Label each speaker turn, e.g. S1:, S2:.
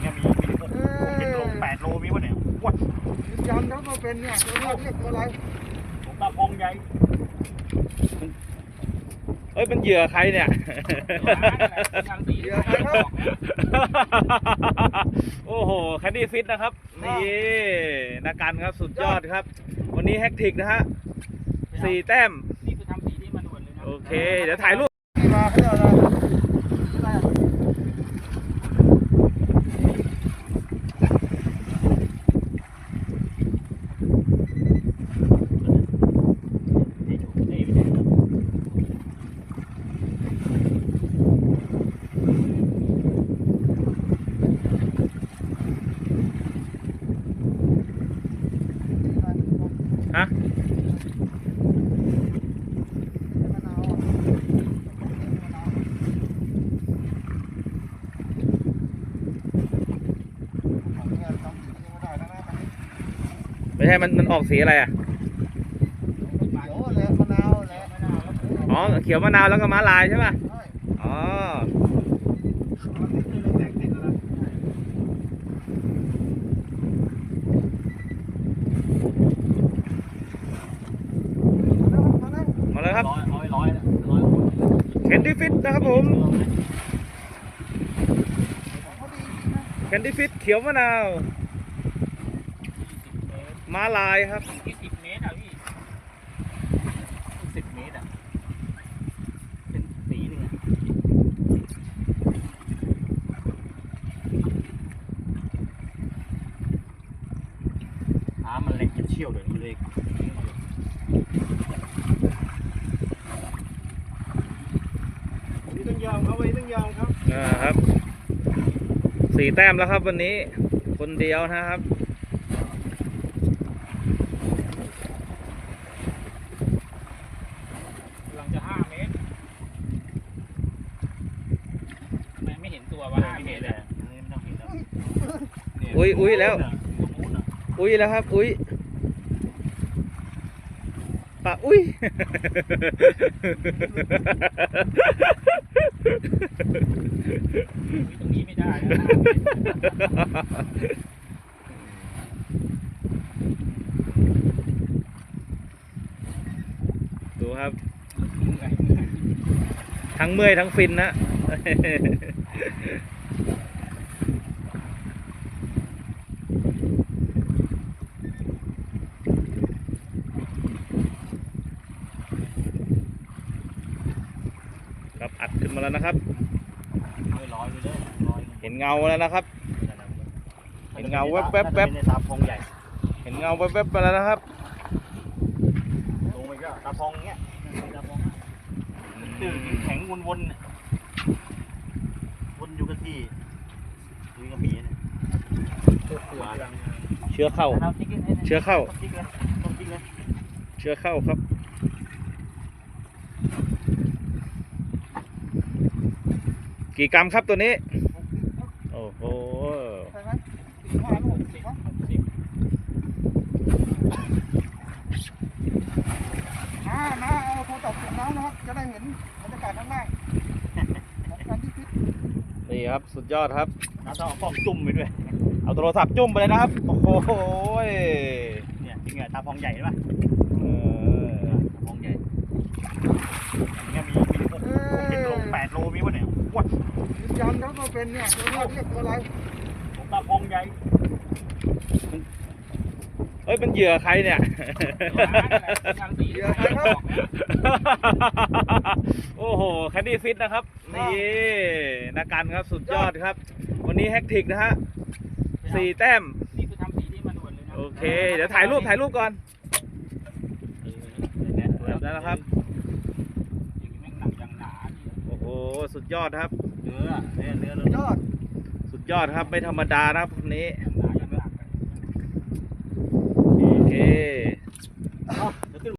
S1: เนี่ยมีมีหกเจ็ดโลแปดโลมีวะเนี่ยว้า
S2: ยืนยันครับว่าเป็นเนี่ยเราเรียกตัวอะไร
S1: ผมตาพองใหญ่
S3: เอ้ยเป็นเหยื่อใครเนี่ย
S1: ทางสี
S2: เหยื่อใครครับ
S3: โอ้โหแคนดี้ฟิตนะครับ นี่นักการครับสุดยอดครับ วันนี้แฮกทิกนะฮะสี่แต้ม
S1: นี่คือทำสีที่มันด่วนเลยนะ
S3: โอเค เดี๋ยวถ่ายรูป
S2: ที่มาเขาเรียกอะไรอะไรอะ
S1: นี่ไม่ใช่
S3: ฮะ
S2: มะนาวอะมะนาวของเนี่ยจำสีไม่ได้แล้วนะ
S3: ไม่ใช่มันมันออกสีอะไรอะ
S2: เขียวแหละมะนาวแหละ
S3: อ๋อเขียวมะนาวแล้วก็ม้าลายใช่ป่ะ
S2: ใช่
S3: อ๋อ
S2: มาแล้วมาแล้ว
S3: มาแล้วครับ
S1: ร้อยร้อยร้อยร้อย
S3: แคนดี้ฟิตนะครับผม
S2: เขาดีจริงนะ
S3: แคนดี้ฟิตเขียวมะนาว ม้าลายครับ
S1: ยี่สิบเมตรอะพี่สิบเมตรอะ เป็นสีหนึ่งอะน้ำมันแรงจะเชี่ยวเดี๋ยวนี้เลย
S2: นี่ต้องยอมเขาไว้ต้องยอมครับ
S3: อ่าครับ สี่แต้มแล้วครับวันนี้ คนเดียวนะครับ
S1: กำลังจะห้าเมตรทำไมไม่เห็นตัววะห้าเมตรเลยไม่ต้ องเห็นแล้ว
S3: อุ๊ยอุ๊ยแล้ว
S1: ตรงนู้นอะ
S3: อุ้ยแล้วครับ อุ้ยปะอุ้ย
S1: ตรงนี้ไม่ได้
S3: ดูครับ ทั้งเมื่อยทั้งฟินนะ ครับอัดขึ้นมาแล้วนะครับ
S1: ไม่ร้อยไปเลยร้อย
S3: เห็นเงาแล้วนะครับ เห็นเงาแว๊บแว๊บแว๊บ
S1: ในตาพองใหญ่
S3: เห็นเงาแวบๆไปแล้วนะครับ
S1: ลงไปก็ตาพองเงี้ยตาพองตื่นแข็งวนๆ น่ะวนอยู่กับที่คุยกับหมีเนี่ยมาแล้ว
S3: เชื้อเข้า
S1: เอาติ๊กเลย
S3: เชื้อเข้า
S1: ต้องติ๊กเลยต้องติ๊กเลย
S3: เชื้อเข้าครับ กี่กรัมครับตัวนี้ โอ้โห
S2: ใช่ไหมสี่ห้าลูกสิบวะ
S1: สิบ
S2: อ่านะเอาโทรศัพท์เก็บน้ำนะครับ จะได้เห็นบรรยากาศข้างล่างของการที่พิษ
S3: นี่ครับสุดยอดครับ
S1: แล้วต้องเอากล้องจุ่มไปด้วย
S3: เอาโทรศัพท์จุ่มไปเลยนะครับ โอ้โหย
S1: เนี่ยจริงๆตาพองใหญ่ใช่ปะ
S3: เออ
S1: ตาพองใหญ่เนี่ยมีมีหกเจ็ดโลแปดโลมีวะเนี่ยว้า
S2: ยืนยันครับว่าเป็นเนี่ยเราเรียกตัวอะไร
S1: ผมตาพองใหญ่
S3: เอ้ยเป็นเหยื่อใครเนี่ย
S2: เหยื่อใครครับ
S3: โอ้โหแคนดี้ฟิตนะครับ นี่นักการครับสุดยอดครับ วันนี้แฮกทิกนะฮะสี่แต้ม
S1: นี่คือทำสีที่มันด่วนเลยนะ
S3: โอเค เดี๋ยวถ่ายรูปถ่ายรูปก่อนแบบนั้นนะครับโอ้โหสุดยอดครับ
S1: เนื้อเนื้อเนื้อเนื้
S2: ย
S1: อ
S2: ด
S3: สุดยอดครับไม่ธรรมดานะครับคน นี้